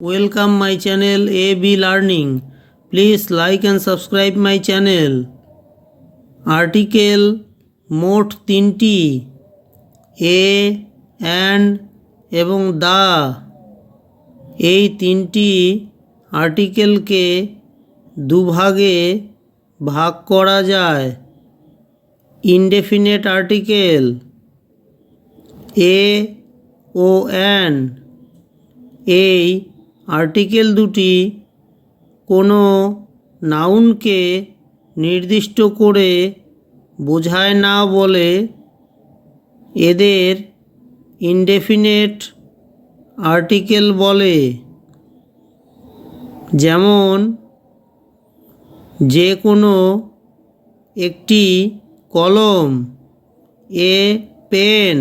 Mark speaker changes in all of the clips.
Speaker 1: Welcome my channel AB Learning. Please like and subscribe my channel. Article মোট তিনটি a and এবং the এই তিনটি আর্টিকেলকে দুভাগে ভাগ করা যায় ইনডেফিনেট আর্টিকেল এ ও অ্যান এই আর্টিকেল দুটি কোনো নাউনকে নির্দিষ্ট করে বোঝায় না বলে এদের ইনডেফিনেট আর্টিকেল বলে। যেমন যে কোনো একটি কলম, এ পেন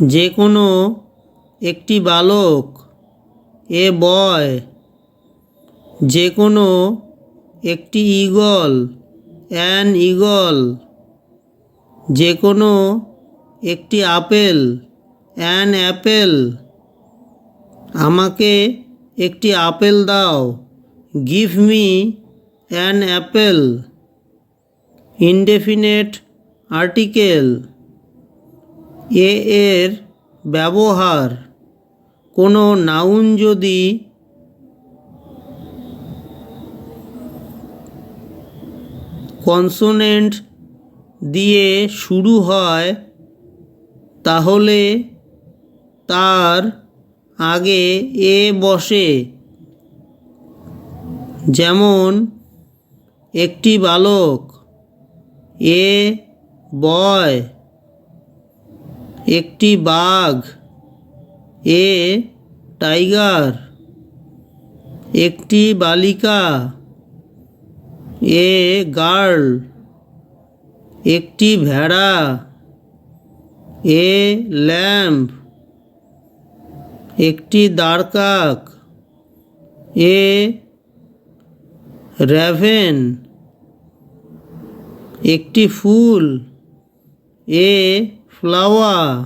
Speaker 1: যে কোনো একটি বালক, এ বয়, যে কোনো একটি ঈগল, অ্যান ঈগল, যে কোনো একটি আপেল, অ্যান অ্যাপেল, আমাকে একটি আপেল দাও, give me an apple. Indefinite article. A এর ব্যবহার। কোনো নাউন যদি কনসোনেন্ট দিয়ে শুরু হয়, তাহলে তার আগে এ বসে। যেমন, একটি বালক, এ বয় একটি বাঘ। A tiger. একটি বালিকা। A girl. একটি ভেড়া। A lamp. একটি দাঁড়কাক এ র্যাভেন। একটি ফুল। A flower.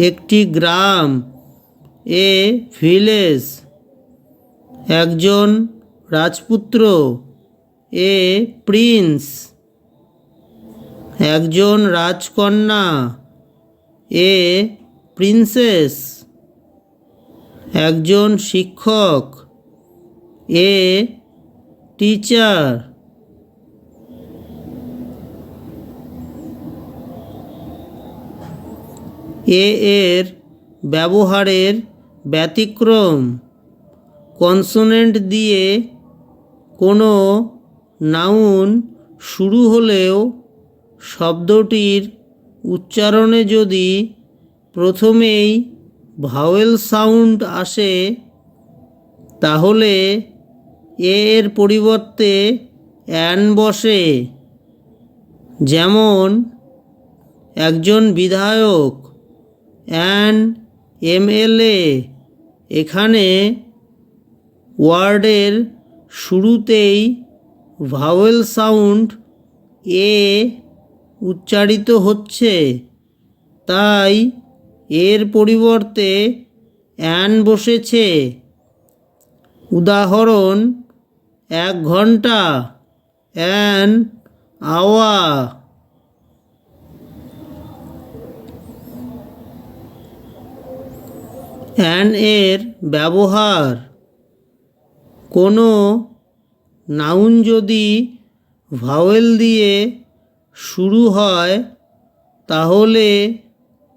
Speaker 1: একটি গ্রাম, এ ভিলেজ। একজন রাজপুত্র, এ প্রিন্স। একজন রাজকন্যা, এ প্রিন্সেস। একজন শিক্ষক, এ টিচার এ এর ব্যবহারের ব্যতিক্রম। কনসোনেন্ট দিয়ে কোনো নাউন শুরু হলেও শব্দটির উচ্চারণে যদি প্রথমেই ভাওয়েল সাউন্ড আসে, তাহলে এর পরিবর্তে অ্যান বসে। যেমন, একজন বিধায়ক, অ্যান এমএলএ। এখানে ওয়ার্ডের শুরুতেই ভাওয়েল সাউন্ড এ উচ্চারিত হচ্ছে। তাই এর পরিবর্তে অ্যান বসেছে। উদাহরণ এক ঘণ্টা অ্যান আওয়া অ্যান এর ব্যবহার। কোনো নাউন যদি ভাওয়েল দিয়ে শুরু হয়, তাহলে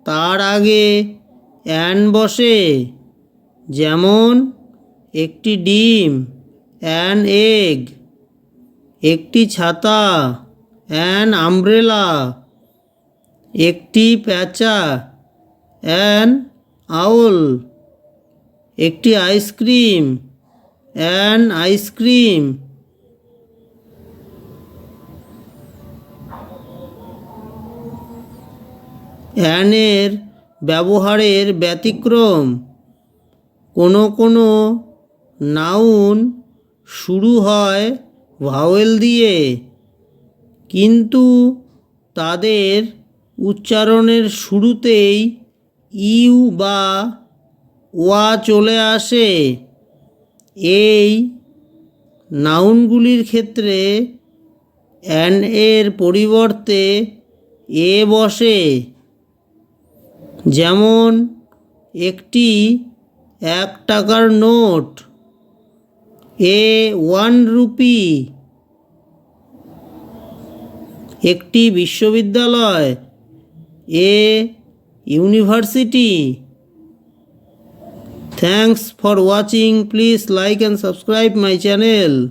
Speaker 1: তার আগে অ্যান বসে, যেমন একটি ডিম। অ্যান এগ, একটি ছাতা, অ্যান আমব্রেলা, একটি প্যাঁচা, অ্যান আউল, একটি আইসক্রিম, অ্যান আইসক্রিম। অ্যানের ব্যবহারের ব্যতিক্রম, কোনো কোনো নাউন শুরু হয় ভাওয়েল দিয়ে। কিন্তু তাদের উচ্চারণের শুরুতেই ইউ বা ওয়া চলে আসে। এই নাউনগুলির ক্ষেত্রে অ্যান এর পরিবর্তে এ বসে। যেমন, একটি এক টাকার নোট। এ ওয়ান রুপি। একটি বিশ্ববিদ্যালয়। A university. Thanks for watching. Please like and subscribe my channel.